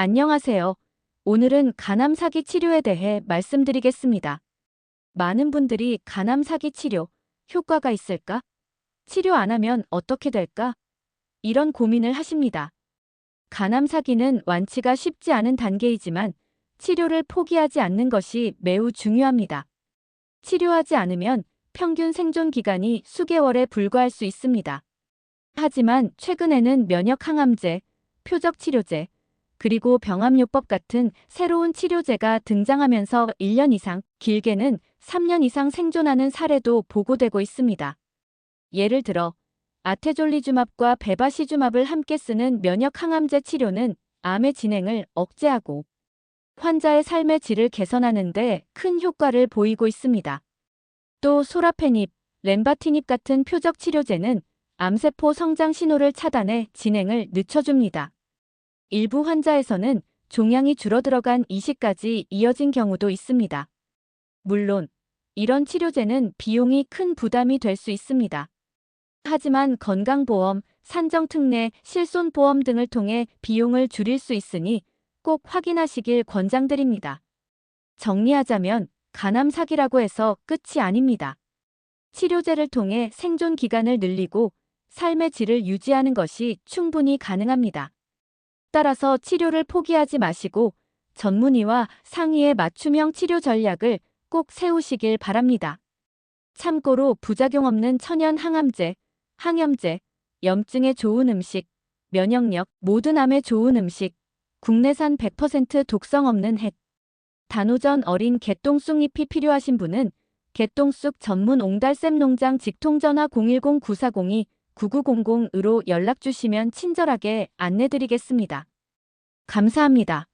안녕하세요. 오늘은 간암 사기 치료에 대해 말씀드리겠습니다. 많은 분들이 간암 사기 치료 효과가 있을까? 치료 안 하면 어떻게 될까? 이런 고민을 하십니다. 간암 사기는 완치가 쉽지 않은 단계이지만 치료를 포기하지 않는 것이 매우 중요합니다. 치료하지 않으면 평균 생존 기간이 수개월에 불과할 수 있습니다. 하지만 최근에는 면역 항암제, 표적 치료제, 그리고 병합요법 같은 새로운 치료제가 등장하면서 1년 이상, 길게는 3년 이상 생존하는 사례도 보고되고 있습니다. 예를 들어 아테졸리주맙과 베바시주맙을 함께 쓰는 면역 항암제 치료는 암의 진행을 억제하고 환자의 삶의 질을 개선하는 데 큰 효과를 보이고 있습니다. 또 소라페닙, 렌바티닙 같은 표적 치료제는 암세포 성장 신호를 차단해 진행을 늦춰줍니다. 일부 환자에서는 종양이 줄어들어간 이식까지 이어진 경우도 있습니다. 물론 이런 치료제는 비용이 큰 부담이 될 수 있습니다. 하지만 건강보험, 산정특례, 실손보험 등을 통해 비용을 줄일 수 있으니 꼭 확인하시길 권장드립니다. 정리하자면 간암 사기라고 해서 끝이 아닙니다. 치료제를 통해 생존 기간을 늘리고 삶의 질을 유지하는 것이 충분히 가능합니다. 따라서 치료를 포기하지 마시고 전문의와 상의의 맞춤형 치료 전략을 꼭 세우시길 바랍니다. 참고로 부작용 없는 천연 항암제, 항염제, 염증에 좋은 음식, 면역력, 모든 암에 좋은 음식, 국내산 100% 독성 없는 햇, 단오전 어린 개똥쑥 잎이 필요하신 분은 개똥쑥 전문 옹달샘 농장 직통전화 010-9402-9900으로 연락 주시면 친절하게 안내드리겠습니다. 감사합니다.